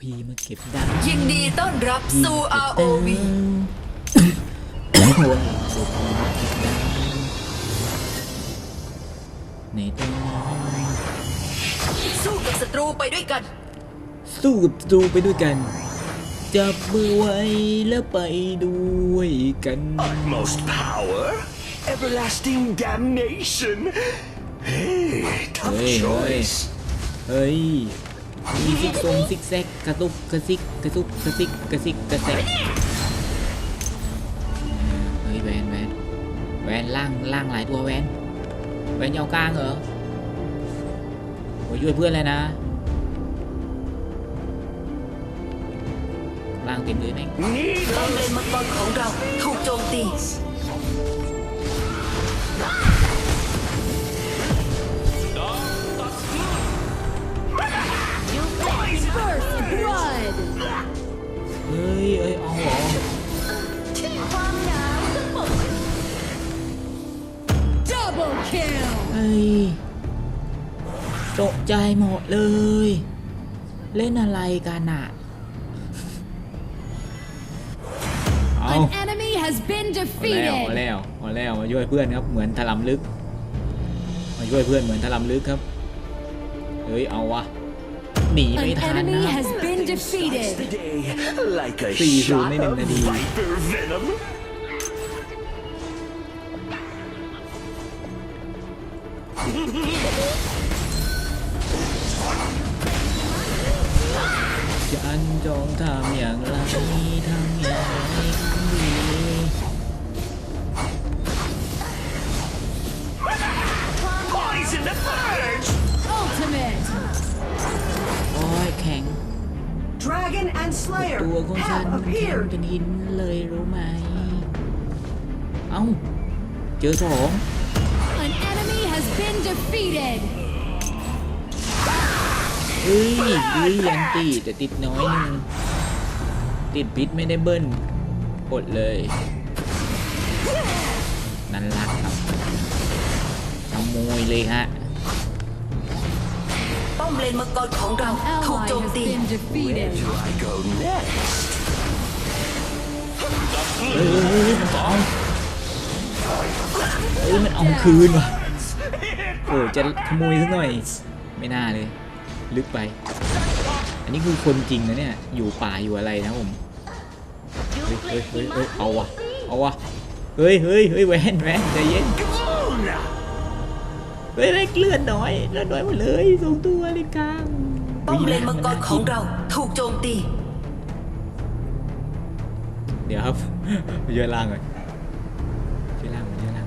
พี่มาเก็บดาวยินดีต้อนรับสู่ ROV โอ้โหสุดในตอนนี้สู้กับศัตรูไปด้วยกัน สู้กับศัตรูไปด้วยกัน จับมือไว้แล้วไปด้วยกัน Utmost power, everlasting damnation. Hey, tough เฮ้ยเฮ้ย choice. เฮ้ย มีซิกซงซิกแซกกระตุกกระซิกกระตุกกระซิกกระซิกกระแซกเฮ้ยแวนแวนแวนล่างล่างหลายตัวแวนแวนยาวกลางเหรอโอ้ยช่วยเพื่อนเลยนะล่างเต็มเลยแม่ง Need ป้อมเลนมังกรของเราถูกโจมตี ใจหมดเลย เล่นอะไรกันอะเอา An enemy has been เอาแล้ว defeated. เอาแล้วเอาแล้วมาช่วยเพื่อนครับ เหมือนถลำลึก มาช่วยเพื่อนเหมือนถลำลึกครับ เฮ้ยเอาวะ หนีไม่ An ทัน enemy นะ has been starts the defeated. day like a See you soon, shot in of the day. viper venom. ฉันจงทำอย่างไรทำอย่างไรกันดี Poison the purge. Ultimate. โอ้ยแข็ง Dragon and Slayer ตัวของฉัน have แข็ง appeared. เป็นหินเลยรู้ไหม เอ้า เจอสอง An enemy has been defeated. เฮ้ยเฮ้ยยังติดแต่ติดน้อยหนึงติดพิษไม่ได้เบิ้ลกดเลย นั่นรักครับขโมยเลยฮะ ป้อมเลนมังกรของเราถูก Ally โจม has ตี been Where defeated. do I go next? เฮ้ยเฮ้ยเฮ้ยมันจะเอาเฮ้ยมันเอาคืนว่ะโอ้จะขโมยสักหน่อย ไม่น่าเลย ลึกไป อันนี้คือคนจริงนะเนี่ย อยู่ป่าอยู่อะไรนะผม เฮ้ยเฮ้ยเฮ้ยเฮ้ยเอาวะเอาวะเฮ้ยเฮ้ยเฮ้ยแวนแวนใจเย็น Come on. เฮ้ยเฮ้ยเลือดน้อยเลือดน้อยหมดเลยสองตัวเลยกลางป้อมเลนมังกรของเราถูกโจมตี เดี๋ยวครับไปช่วยล่างก่อนช่วยล่างมาช่วยล่าง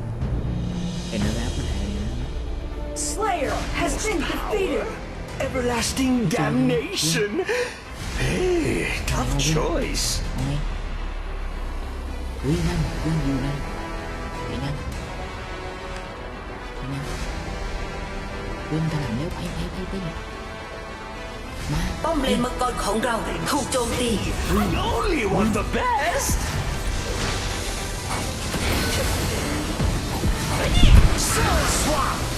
เห็นแล้วแบบไหนนะ Slayer has been defeated. Everlasting damnation. Hey, tough choice. เอาไงเฮ้ยนั่นเพื่อนอยู่นั่นไปนั่นไปนั่นเพื่อนถลำเร็วไ everlasting damnation. Hey, tough choice. Quý năng, quý nhiều năng Quý năng Quý làm nếu phải phải phải phải Bom lên mất con khổng rau, không trôn ti Only one the best. Soul swap.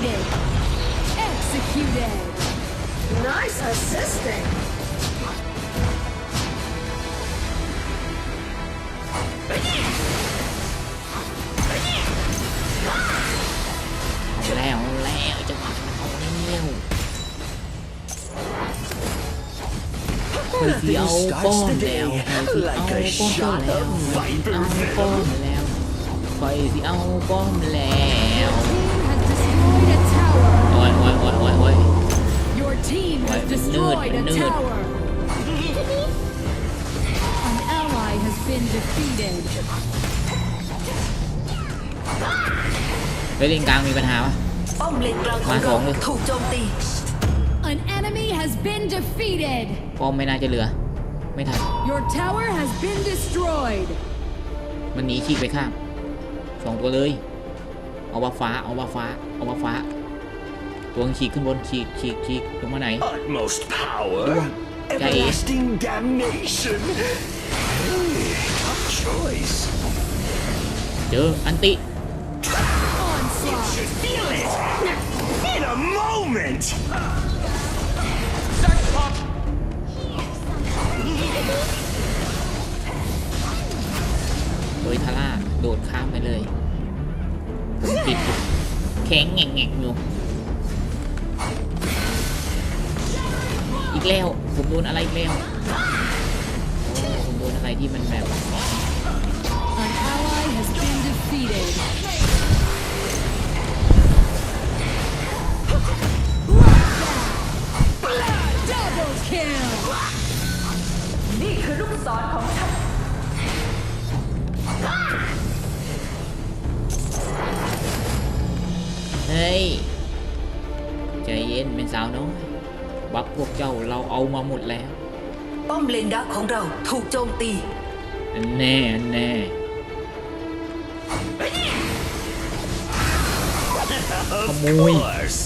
defeated. Executed. Nice assisting. เอาแล้วเอาแล้วจังหวะมันเอาแล้วเคยสิเอาป้อมแล้วเคยสิเอาป้อมแล้ว tower. โอ้ยโอ้ยโอ้ยโอ้ยโอ้ย Your team has Wait, but destroyed nerd, a nerd. tower. An ally has been defeated. เฮ้ยเลนกลางมีปัญหาปะ ป้อมเลนกลางของมาสองเลย ถูกโจมตี An enemy has been defeated. ป้อมไม่น่าจะเหลือ ไม่ทัน Your tower has been destroyed. มันหนีฉีกไปข้างสองตัวเลย เอาว่าฟ้า เอาว่าฟ้า เอาว่าฟ้า วนึงฉีกขึ้นบนฉีกฉีกฉีกลงมาไหน Utmost power. Đúng. Cái ý. Everlasting damnation. Hey, tough choice. เจออันติ Onslaught. Should feel it in a moment. โดยทาร่าโดดข้ามไปเลยผมติดอยู่แข็งแงกแงกอยู่ แล้ว ผมโดนอะไรอีกแล้วผมโดนอะไรที่มันแบบ ป้อมเลนดักของเราถูกโจมตีอันแน่อันแน่ Of Khmui. course.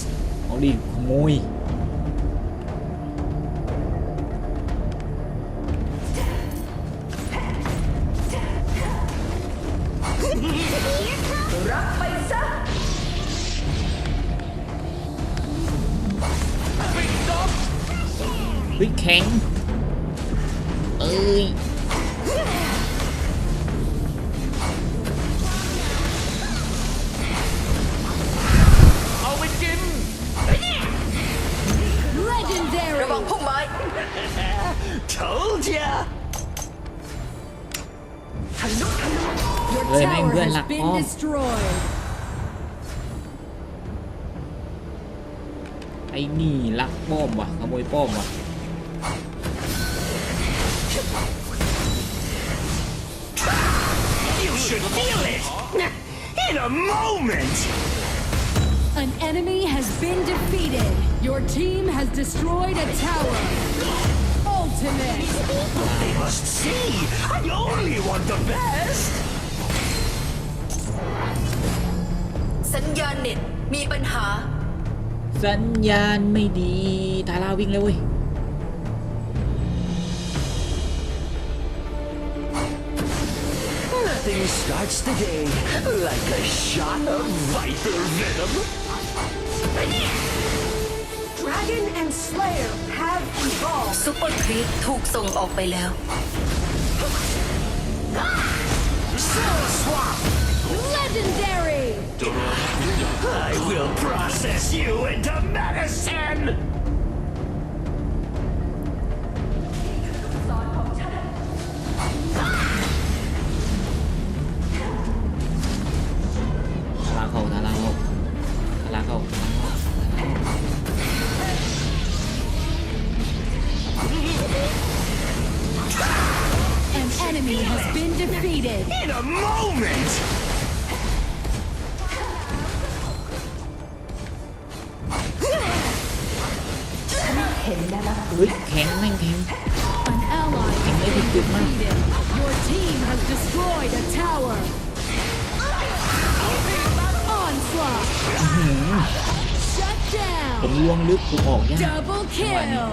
เอาดิขโมยรับไปซะเฮ้ยแข็ง เอ้ยระวัง Legendary. พุ่มไม้ Told ya. Your Ơi, mấy tower người has lạc been bom. destroyed. ไอ้นี่ลักป้อมว่ะขโมยป้อมว่ะ should feel it in a moment. An enemy has been defeated. Your team has destroyed a tower. Ultimate. They must see. I only want the best. สัญญาณเน็ตมีปัญหา สัญญาณไม่ดีทาราวิ่งเลยเว้ย Nothing starts the day like a shot of viper venom. Dragon and Slayer have evolved. ซุปเปอร์ครีปถูกส่งออกไปแล้ว Soul swap. Legendary. I will process you into medicine. enemy has been defeated. In a moment. เฮ้ยแข็งแม่งแข็ง An ally has Em lấy been thì tuyệt lắm. defeated. Your team has destroyed a tower. Onslaught. Shut ผม down. ลวงลึกผมออกยาก Double kill.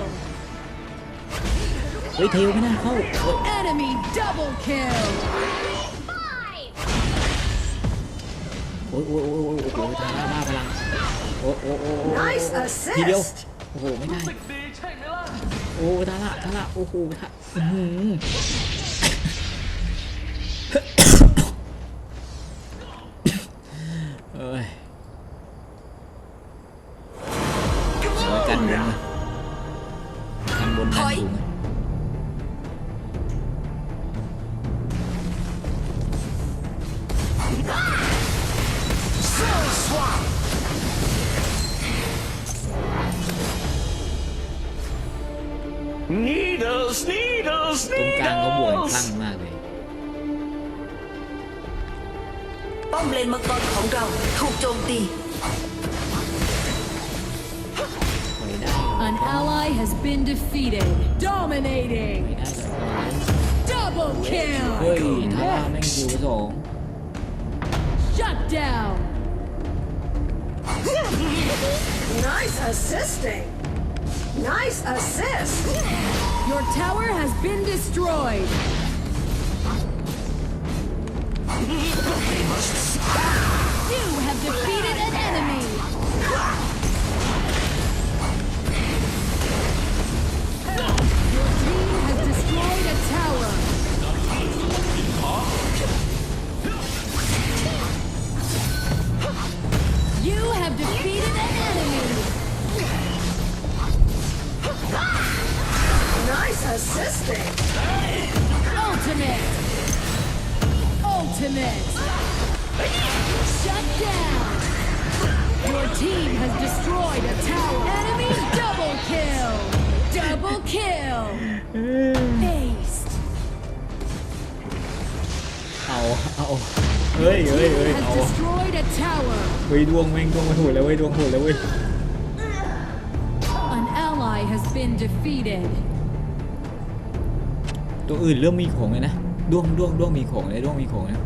เฮ้ยเทลไม่น่าเข้าเฮ้ย Enemy double kill. โอ้ยโอ้ยโอ้ยโอ้ยโอ้โหทาราบ้าพลังโอ้โอ้โอ้โอ้ Nice ทีเดียว assist. โอ้โหไม่ได้โอ้ทาระทาระโอ้โหทาอื้อหือ Needles, needles, ตรงกลางเขาบวกกันคลั่ง needles. มากเลย ป้อมเลนมังกรของเราถูกโจมตี An ally has been defeated. Dominating. ไม่ได้เลย Double เฮ้ย kill. ทาร่าแม่งคิวไปสอง Shut down. Nice assisting Nice assist Your tower has been destroyed. You have defeated team has destroyed a tower! Enemy double kill! Double kill! Ace! เอาเอาเฮ้ย เฮ้ย Team เฮ้ย has เอา destroyed a tower! เฮ้ยดวงแม่งดวงมาถูกแล้วเว้ยดวงถูกแล้วเว้ย An ally has been defeated. ตัวอื่นเริ่มมีของเลยนะดวงดวงดวงมีของเลยดวงมีของนะ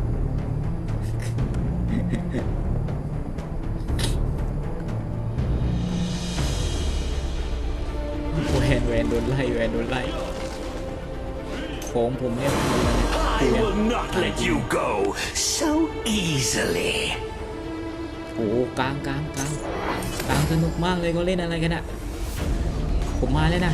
แวนแวนโดนไล่แวนโดนไล่ของผมเนี่ยมันอะไรเนี่ย I will not let you go so easily. โอ้โหกลางกลางกลางกลางสนุกมากเลยก็เล่นอะไรกันอะผมมาเลยนะ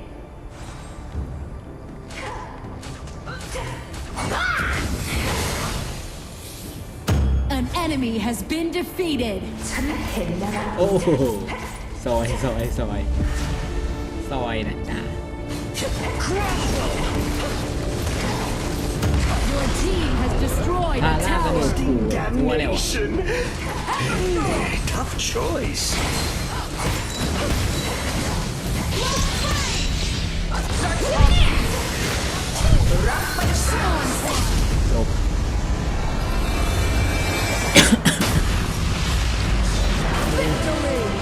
enemy has been defeated. Oh, ซอยซอยซอยซอยนะจ๊ะ Your team has destroyed พา a tower. Damnation! Tough choice. Onslaught. me.